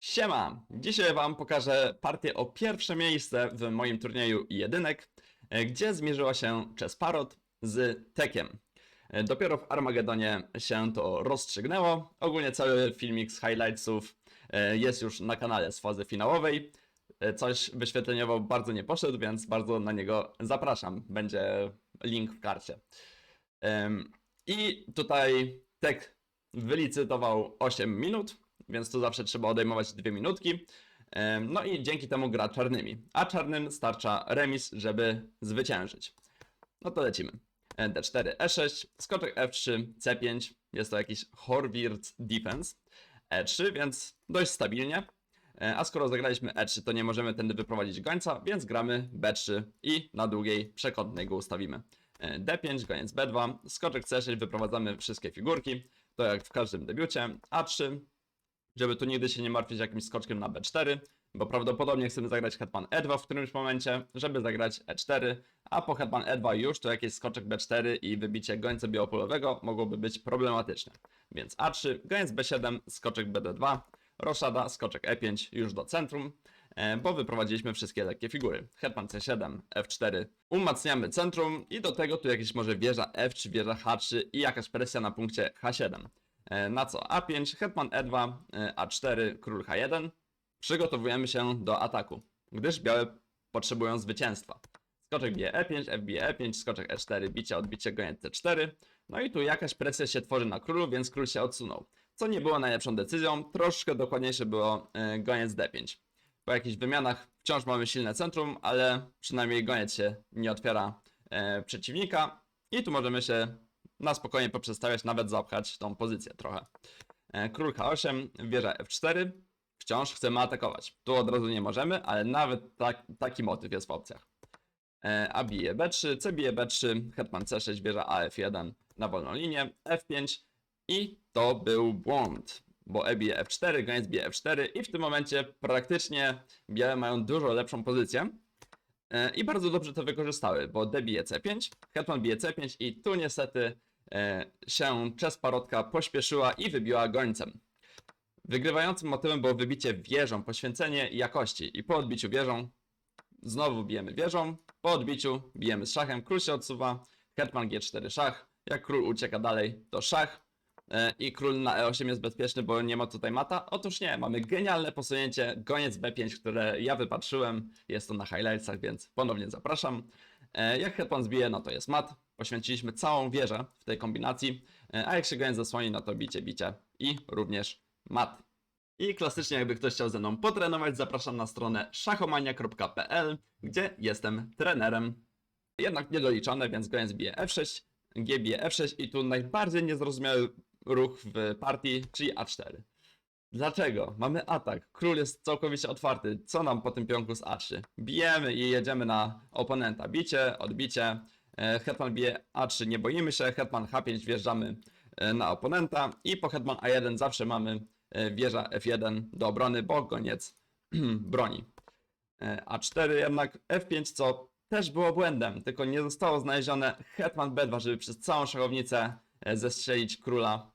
Siema! Dzisiaj Wam pokażę partię o pierwsze miejsce w moim turnieju jedynek, e, gdzie zmierzyła się Chesparot z Tekiem. E, Dopiero w Armagedonie się to rozstrzygnęło. Ogólnie cały filmik z highlightsów e, jest już na kanale z fazy finałowej. Coś wyświetleniowo bardzo nie poszedł, więc bardzo na niego zapraszam. Będzie link w karcie. I tutaj Tek wylicytował 8 minut, więc tu zawsze trzeba odejmować 2 minutki. No i dzięki temu gra czarnymi, a czarnym starcza remis, żeby zwyciężyć. No to lecimy. E, D4, E6, skoczek F3, C5, jest to jakiś Horwirz Defense. E3, więc dość stabilnie. E, A skoro zagraliśmy E3, to nie możemy tędy wyprowadzić gońca, więc gramy B3 i na długiej przekątnej go ustawimy. E, D5, goniec B2, skoczek C6, wyprowadzamy wszystkie figurki, to jak w każdym debiucie. A3, żeby tu nigdy się nie martwić jakimś skoczkiem na B4, bo prawdopodobnie chcemy zagrać hetman E2 w którymś momencie, żeby zagrać E4, a po hetman E2 już to jakiś skoczek B4 i wybicie gońca biopolowego mogłoby być problematyczne. Więc A3, goniec B7, skoczek BD2, roszada, skoczek E5 już do centrum, e, bo wyprowadziliśmy wszystkie lekkie figury. Hetman C7, F4, umacniamy centrum i do tego tu jakieś może wieża F3, wieża H3 i jakaś presja na punkcie H7. E, Na co A5, hetman E2, e, A4, król H1. Przygotowujemy się do ataku, gdyż białe potrzebują zwycięstwa. Skoczek bije E5, F bije E5, skoczek E4, bicie, odbicie, goniec C4. No i tu jakaś presja się tworzy na królu, więc król się odsunął. Co nie było najlepszą decyzją, troszkę dokładniejsze było e, goniec D5. Po jakichś wymianach wciąż mamy silne centrum, ale przynajmniej goniec się nie otwiera przeciwnika. I tu możemy się na spokojnie poprzestawiać, nawet zapchać tą pozycję trochę. E, Król H8, wieża F4. Wciąż chcemy atakować. Tu od razu nie możemy, ale nawet tak, taki motyw jest w opcjach. E, A bije B3, C bije B3, hetman C6, wieża AF1 na wolną linię, F5 i to był błąd, bo E bije F4, goniec bije F4 i w tym momencie praktycznie białe mają dużo lepszą pozycję. E, I bardzo dobrze to wykorzystały, bo D bije C5, hetman bije C5 i tu niestety e, się Czesparotka pośpieszyła i wybiła gońcem. Wygrywającym motywem było wybicie wieżą, poświęcenie jakości i po odbiciu wieżą znowu bijemy wieżą, po odbiciu bijemy z szachem, król się odsuwa, hetman G4 szach, jak król ucieka dalej to szach e, i król na E8 jest bezpieczny, bo nie ma tutaj mata. Otóż nie, mamy genialne posunięcie, goniec B5, które ja wypatrzyłem, jest to na highlightsach, więc ponownie zapraszam. E, Jak hetman zbije, no to jest mat, poświęciliśmy całą wieżę w tej kombinacji, e, a jak się goniec zasłoni, no to bicie, bicie i również mat. I klasycznie, jakby ktoś chciał ze mną potrenować, zapraszam na stronę szachomania.pl, gdzie jestem trenerem. Jednak niedoliczone, więc goniec bije F6, G bije F6 i tu najbardziej niezrozumiały ruch w partii, czyli A4. Dlaczego? Mamy atak. Król jest całkowicie otwarty. Co nam po tym pionku z A3? Bijemy i jedziemy na oponenta. Bicie, odbicie. E, Hetman bije A3, nie boimy się. Hetman H5 wjeżdżamy e, na oponenta. I po Hetman A1 zawsze mamy e, wieża F1 do obrony, bo goniec broni. E, A4 jednak F5, co też było błędem, tylko nie zostało znalezione Hetman B2, żeby przez całą szachownicę zestrzelić króla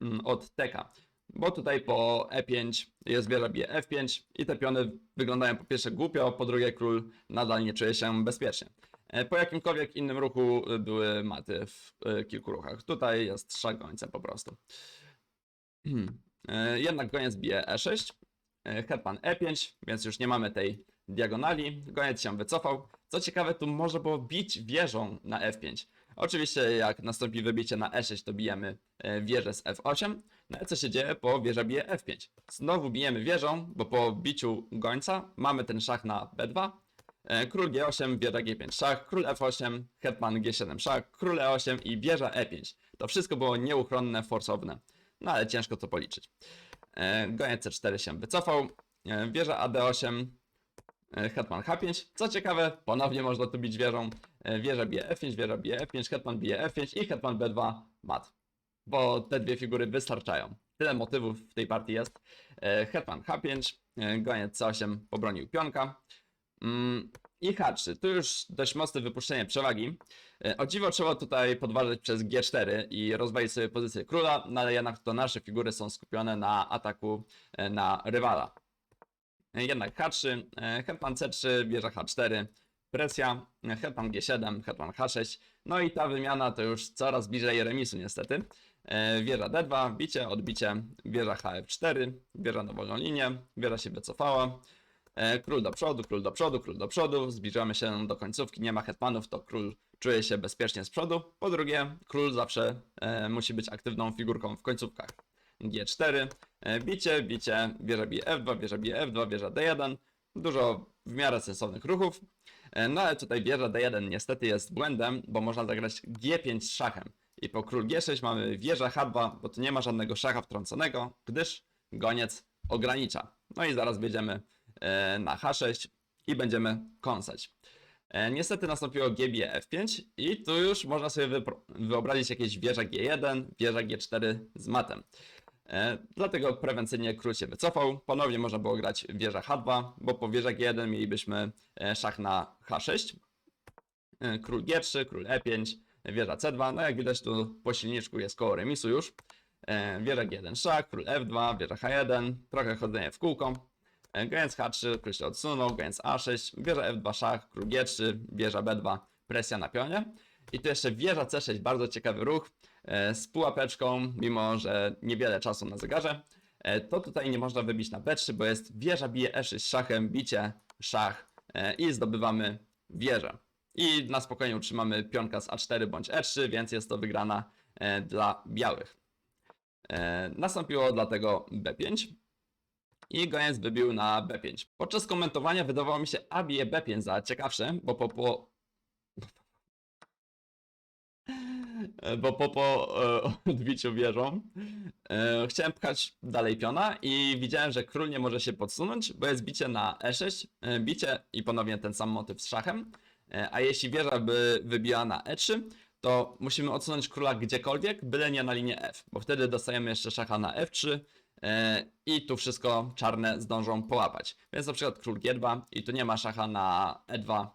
mm, od teka. Bo tutaj po E5 jest wieża bije F5 i te piony wyglądają po pierwsze głupio, po drugie król nadal nie czuje się bezpiecznie. E, Po jakimkolwiek innym ruchu y, były maty w y, kilku ruchach. Tutaj jest szach gońcem po prostu. E, Jednak goniec bije E6, e, hetman E5, więc już nie mamy tej diagonali. Goniec się wycofał. Co ciekawe, tu można było bić wieżą na F5. Oczywiście jak nastąpi wybicie na E6, to bijemy e, wieżę z F8. No i co się dzieje? Po wieża bije F5. Znowu bijemy wieżą, bo po biciu gońca mamy ten szach na B2. E, Król G8, wieża G5 szach, król F8, hetman G7 szach, król E8 i wieża E5. To wszystko było nieuchronne, forsowne. No ale ciężko to policzyć. E, Goniec C4 się wycofał. E, Wieża AD8, e, hetman H5. Co ciekawe, ponownie można tu bić wieżą. Wieża bije F5, wieża bije F5, hetman bije F5 i hetman B2 mat. Bo te dwie figury wystarczają. Tyle motywów w tej partii jest. Hetman H5, e, goniec C8 pobronił pionka. Mm, i H3. Tu już dość mocne wypuszczenie przewagi. E, O dziwo trzeba tutaj podważyć przez G4 i rozwalić sobie pozycję króla, no ale jednak to nasze figury są skupione na ataku e, na rywala. E, Jednak H3, e, hetman C3, wieża H4, presja, hetman G7, hetman H6. No i ta wymiana to już coraz bliżej remisu niestety. Wieża D2, bicie, odbicie, wieża HF4, wieża na wolną linię, wieża się wycofała. E, Król do przodu, król do przodu, król do przodu. Zbliżamy się do końcówki, nie ma hetmanów, to król czuje się bezpiecznie z przodu. Po drugie, król zawsze e, musi być aktywną figurką w końcówkach. G4, e, bicie, bicie, wieża bije F2, wieża bije F2, wieża D1. Dużo w miarę sensownych ruchów. No ale tutaj wieża D1 niestety jest błędem, bo można zagrać G5 z szachem. I po król G6 mamy wieża H2, bo tu nie ma żadnego szacha wtrąconego, gdyż goniec ogranicza. No i zaraz wjedziemy e, na H6 i będziemy kąsać. E, Niestety nastąpiło GB F5 i tu już można sobie wyobrazić jakieś wieża G1, wieża G4 z matem. E, Dlatego prewencyjnie król się wycofał. Ponownie można było grać wieża H2, bo po wieża G1 mielibyśmy e, szach na H6. E, Król G3, król E5, wieża C2. No jak widać tu po silniczku jest koło remisu już. E, Wieża G1 szach, król F2, wieża H1, trochę chodzenie w kółko. Goniec H3, król się odsunął, goniec A6, wieża F2 szach, król G3, wieża B2, presja na pionie. I tu jeszcze wieża C6, bardzo ciekawy ruch, e, z pułapeczką, mimo że niewiele czasu na zegarze. E, To tutaj nie można wybić na B3, bo jest wieża bije E6 szachem, bicie, szach e, i zdobywamy wieżę. I na spokojnie utrzymamy pionka z A4 bądź E3, więc jest to wygrana dla białych. Nastąpiło dlatego B5 i goniec wybił na B5. Podczas komentowania wydawało mi się A bije B5 za ciekawsze, bo po, po... bo po, po e, odbiciu wieżą e, chciałem pchać dalej piona i widziałem, że król nie może się podsunąć, bo jest bicie na E6, e, bicie i ponownie ten sam motyw z szachem, e, a jeśli wieża by wybijała na E3, to musimy odsunąć króla gdziekolwiek, byle nie na linię F, bo wtedy dostajemy jeszcze szacha na F3 e, i tu wszystko czarne zdążą połapać. Więc na przykład król G2 i tu nie ma szacha na E2,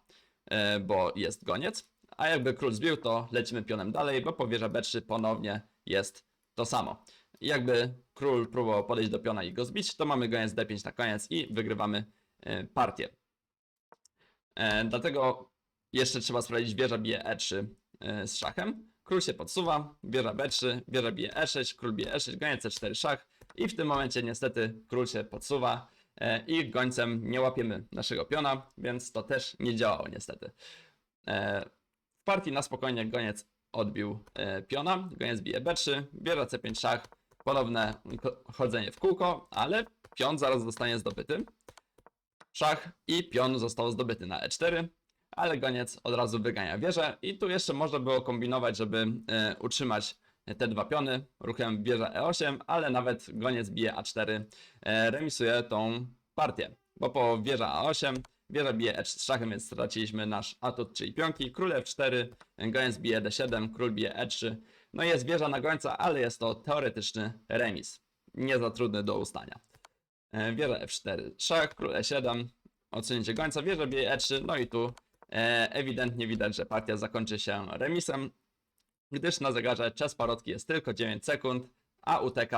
e, bo jest goniec, a jakby król zbił, to lecimy pionem dalej, bo po wieża B3 ponownie jest to samo. I jakby król próbował podejść do piona i go zbić, to mamy goniec D5 na koniec i wygrywamy e, partię. E, Dlatego jeszcze trzeba sprawdzić wieża bije E3 e, z szachem. Król się podsuwa, wieża B3, wieża bije E6, król bije E6, goniec C4 szach i w tym momencie niestety król się podsuwa e, i gońcem nie łapiemy naszego piona, więc to też nie działało niestety. E, W partii na spokojnie goniec odbił e, piona, goniec bije B3, wieża C5 szach, ponowne chodzenie w kółko, ale pion zaraz zostanie zdobyty. Szach i pion został zdobyty na E4, ale goniec od razu wygania wieżę i tu jeszcze można było kombinować, żeby utrzymać te dwa piony ruchem wieża E8, ale nawet goniec bije A4 e, remisuje tą partię, bo po wieża A8 wieża bije E3 z szachem, więc straciliśmy nasz atut, czyli pionki, król F4, goniec bije D7, król bije E3, no jest wieża na gońca, ale jest to teoretyczny remis, nie za trudny do ustania. E, Wieża F4 szach, król E7, odsunięcie gońca, wieża bije E3, no i tu e, ewidentnie widać, że partia zakończy się remisem, gdyż na zegarze czas parotki jest tylko 9 sekund, a UTK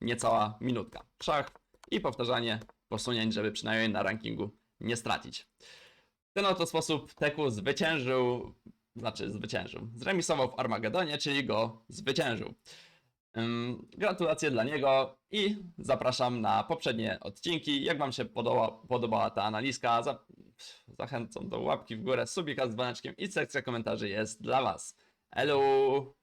niecała minutka. Szach i powtarzanie posunięć, żeby przynajmniej na rankingu nie stracić. W ten oto sposób Teku zwyciężył, znaczy zwyciężył, zremisował w Armagedonie, czyli go zwyciężył. Gratulacje dla niego i zapraszam na poprzednie odcinki. Jak Wam się podoba, podobała ta analizka, za, zachęcam do łapki w górę, subika z dzwoneczkiem i sekcja komentarzy jest dla Was. Hello!